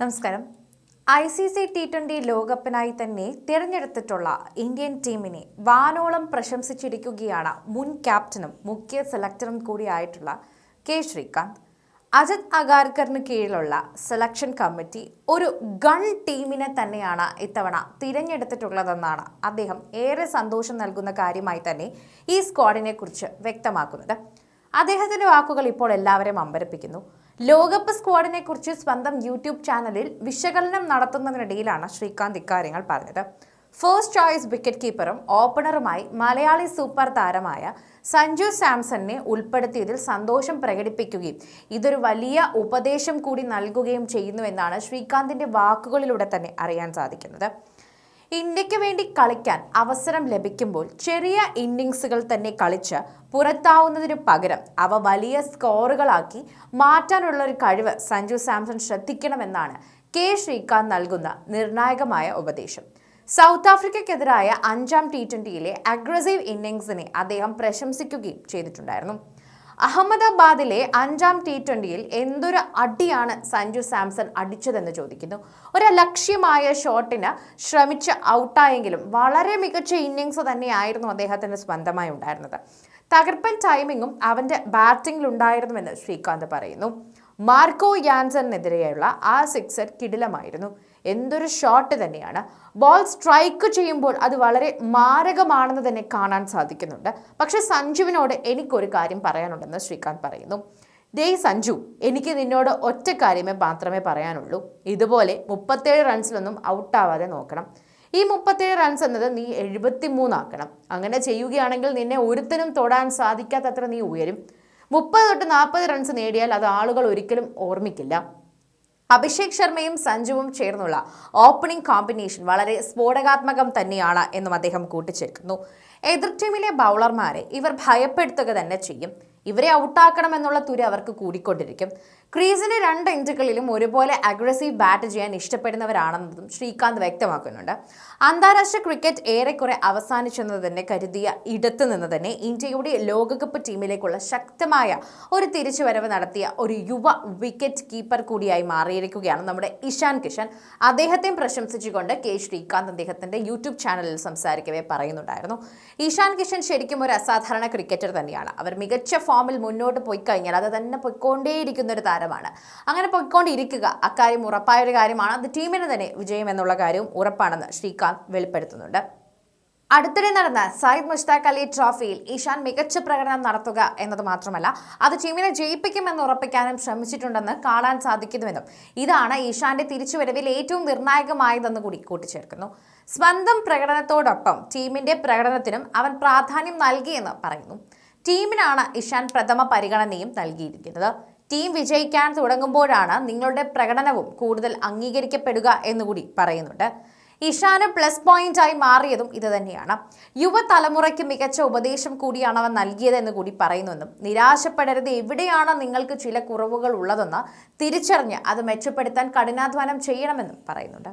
നമസ്കാരം. I C C T twenty ലോകകപ്പിനായി തന്നെ തിരഞ്ഞെടുത്തിട്ടുള്ള ഇന്ത്യൻ ടീമിനെ വാനോളം പ്രശംസിച്ചിരിക്കുകയാണ് മുൻ ക്യാപ്റ്റനും മുഖ്യ സെലക്ടറും കൂടിയായിട്ടുള്ള കെ ശ്രീകാന്ത്. അജിത് അഗാർക്കറിന് കീഴിലുള്ള സെലക്ഷൻ കമ്മിറ്റി ഒരു ഗൺ ടീമിനെ തന്നെയാണ് ഇത്തവണ തിരഞ്ഞെടുത്തിട്ടുള്ളതെന്നാണ് അദ്ദേഹം ഏറെ സന്തോഷം നൽകുന്ന കാര്യമായി തന്നെ ഈ സ്ക്വാഡിനെ കുറിച്ച് വ്യക്തമാക്കുന്നത്. അദ്ദേഹത്തിന്റെ വാക്കുകൾ ഇപ്പോൾ എല്ലാവരെയും അമ്പരപ്പിക്കുന്നു. ലോകകപ്പ് സ്ക്വാഡിനെ കുറിച്ച് സ്വന്തം യൂട്യൂബ് ചാനലിൽ വിശകലനം നടത്തുന്നതിനിടയിലാണ് ശ്രീകാന്ത് ഇക്കാര്യങ്ങൾ പറഞ്ഞത്. ഫസ്റ്റ് ചോയ്സ് വിക്കറ്റ് കീപ്പറും ഓപ്പണറുമായി മലയാളി സൂപ്പർ താരമായ സഞ്ജു സാംസണിനെ ഉൾപ്പെടുത്തിയതിൽ സന്തോഷം പ്രകടിപ്പിക്കുകയും ഇതൊരു വലിയ ഉപദേശം കൂടി നൽകുകയും ചെയ്യുന്നുവെന്നാണ് ശ്രീകാന്തിന്റെ വാക്കുകളിലൂടെ തന്നെ അറിയാൻ സാധിക്കുന്നത്. ഇന്ത്യയ്ക്ക് വേണ്ടി കളിക്കാൻ അവസരം ലഭിക്കുമ്പോൾ ചെറിയ ഇന്നിങ്സുകൾ തന്നെ കളിച്ച് പുറത്താവുന്നതിനു പകരം അവ വലിയ സ്കോറുകളാക്കി മാറ്റാനുള്ള ഒരു കഴിവ് സഞ്ജു സാംസൺ ശ്രദ്ധിക്കണമെന്നാണ് കെ ശ്രീകാന്ത് നൽകുന്ന നിർണായകമായ ഉപദേശം. സൗത്ത് ആഫ്രിക്കയ്ക്കെതിരായ അഞ്ചാം ടി ട്വന്റിയിലെ അഗ്രസീവ് ഇന്നിങ്സിനെ അദ്ദേഹം പ്രശംസിക്കുകയും ചെയ്തിട്ടുണ്ടായിരുന്നു. അഹമ്മദാബാദിലെ അഞ്ചാം ടി ട്വന്റിയിൽ എന്തൊരു അടിയാണ് സഞ്ജു സാംസൺ അടിച്ചതെന്ന് ചോദിക്കുന്നു. ഒരു ലക്ഷ്യമായ ഷോട്ടിന് ശ്രമിച്ച് ഔട്ടായെങ്കിലും വളരെ മികച്ച ഇന്നിങ്സ് തന്നെയായിരുന്നു അദ്ദേഹത്തിന് സ്വന്തമായി ഉണ്ടായിരുന്നത്. തകർപ്പൻ ടൈമിങ്ങും അവന്റെ ബാറ്റിംഗിൽ ഉണ്ടായിരുന്നുവെന്ന് ശ്രീകാന്ത് പറയുന്നു. മാർക്കോ യാൻസണിനെതിരെയുള്ള ആ സിക്സർ കിടിലമായിരുന്നു. എന്തൊരു ഷോട്ട് തന്നെയാണ്. ബോൾ സ്ട്രൈക്ക് ചെയ്യുമ്പോൾ അത് വളരെ മാരകമാണെന്ന് തന്നെ കാണാൻ സാധിക്കുന്നുണ്ട്. പക്ഷെ സഞ്ജുവിനോട് എനിക്കൊരു കാര്യം പറയാനുണ്ടെന്ന് ശ്രീകാന്ത് പറയുന്നു. ദേ സഞ്ജു എനിക്ക് നിന്നോട് ഒറ്റ കാര്യമേ മാത്രമേ പറയാനുള്ളൂ. ഇതുപോലെ മുപ്പത്തേഴ് റൺസിലൊന്നും ഔട്ടാവാതെ നോക്കണം. ഈ മുപ്പത്തേഴ് റൺസ് എന്നത് നീ എഴുപത്തി മൂന്നാക്കണം അങ്ങനെ ചെയ്യുകയാണെങ്കിൽ നിന്നെ ഒരുത്തനും തൊടാൻ സാധിക്കാത്തത്ര നീ ഉയരും. മുപ്പത് തൊട്ട് നാൽപ്പത് റൺസ് നേടിയാൽ അത് ആളുകൾ ഒരിക്കലും ഓർമ്മിക്കില്ല. അഭിഷേക് ശർമ്മയും സഞ്ജുവും ചേർന്നുള്ള ഓപ്പണിംഗ് കോമ്പിനേഷൻ വളരെ സ്ഫോടകാത്മകം തന്നെയാണ് എന്നും അദ്ദേഹം കൂട്ടിച്ചേർക്കുന്നു. എതിർ ടീമിലെ ബൗളർമാരെ ഇവർ ഭയപ്പെടുത്തുക തന്നെ ചെയ്യും. ഇവരെ ഔട്ടാക്കണമെന്നുള്ള തുര അവർക്ക് കൂടിക്കൊണ്ടിരിക്കും. ക്രീസിന്റെ രണ്ട് ഇഞ്ചുകളിലും ഒരുപോലെ അഗ്രസീവ് ബാറ്റ് ചെയ്യാൻ ഇഷ്ടപ്പെടുന്നവരാണെന്നതും ശ്രീകാന്ത് വ്യക്തമാക്കുന്നുണ്ട്. അന്താരാഷ്ട്ര ക്രിക്കറ്റ് ഏറെക്കുറെ അവസാനിച്ചെന്ന് തന്നെ കരുതിയ ഇടത്ത് നിന്ന് തന്നെ ഇന്ത്യയുടെ ലോകകപ്പ് ടീമിലേക്കുള്ള ശക്തമായ ഒരു തിരിച്ചുവരവ് നടത്തിയ ഒരു യുവ വിക്കറ്റ് കീപ്പർ കൂടിയായി മാറിയിരിക്കുകയാണ് നമ്മുടെ ഇഷാൻ കിഷൻ. അദ്ദേഹത്തെയും പ്രശംസിച്ചുകൊണ്ട് കെ ശ്രീകാന്ത് അദ്ദേഹത്തിന്റെ യൂട്യൂബ് ചാനലിൽ സംസാരിക്കവേ പറയുന്നുണ്ടായിരുന്നു. ഇഷാൻ കിഷൻ ശരിക്കും ഒരു അസാധാരണ ക്രിക്കറ്റർ തന്നെയാണ്. അവർ മികച്ച ഫോമിൽ മുന്നോട്ട് പോയി കഴിഞ്ഞാൽ അത് തന്നെ പൊയ്ക്കൊണ്ടേയിരിക്കുന്ന ഒരു താരമാണ് അങ്ങനെ പൊയ്ക്കൊണ്ടിരിക്കുക. അക്കാര്യം ഉറപ്പായ ഒരു കാര്യമാണ്. അത് ടീമിന് തന്നെ വിജയം എന്നുള്ള കാര്യവും ഉറപ്പാണെന്ന് ശ്രീകാന്ത് വെളിപ്പെടുത്തുന്നുണ്ട്. അടുത്തിടെ നടന്ന സയ്യിദ് മുഷ്താഖ് അലി ട്രോഫിയിൽ ഈശാൻ മികച്ച പ്രകടനം നടത്തുക എന്നത് മാത്രമല്ല അത് ടീമിനെ ജയിപ്പിക്കുമെന്ന് ഉറപ്പിക്കാനും ശ്രമിച്ചിട്ടുണ്ടെന്ന് കാണാൻ സാധിക്കുന്നുവെന്നും ഇതാണ് ഈശാന്റെ തിരിച്ചുവരവിൽ ഏറ്റവും നിർണായകമായതെന്ന് കൂടി കൂട്ടിച്ചേർക്കുന്നു. സ്വന്തം പ്രകടനത്തോടൊപ്പം ടീമിന്റെ പ്രകടനത്തിനും അവൻ പ്രാധാന്യം നൽകിയെന്ന് പറയുന്നു. ടീമിനാണ് ഇഷാൻ പ്രഥമ പരിഗണനയും നൽകിയിരിക്കുന്നത്. ടീം വിജയിക്കാൻ തുടങ്ങുമ്പോഴാണ് നിങ്ങളുടെ പ്രകടനവും കൂടുതൽ അംഗീകരിക്കപ്പെടുക എന്നുകൂടി പറയുന്നുണ്ട്. ഇഷാന് പ്ലസ് പോയിന്റായി മാറിയതും ഇത് തന്നെയാണ്. യുവതലമുറയ്ക്ക് മികച്ച ഉപദേശം കൂടിയാണ് അവൻ നൽകിയതെന്ന് കൂടി പറയുന്നുവെന്നും നിരാശപ്പെടരുത് എവിടെയാണ് നിങ്ങൾക്ക് ചില കുറവുകൾ ഉള്ളതെന്ന് തിരിച്ചറിഞ്ഞ് അത് മെച്ചപ്പെടുത്താൻ കഠിനാധ്വാനം ചെയ്യണമെന്നും പറയുന്നുണ്ട്.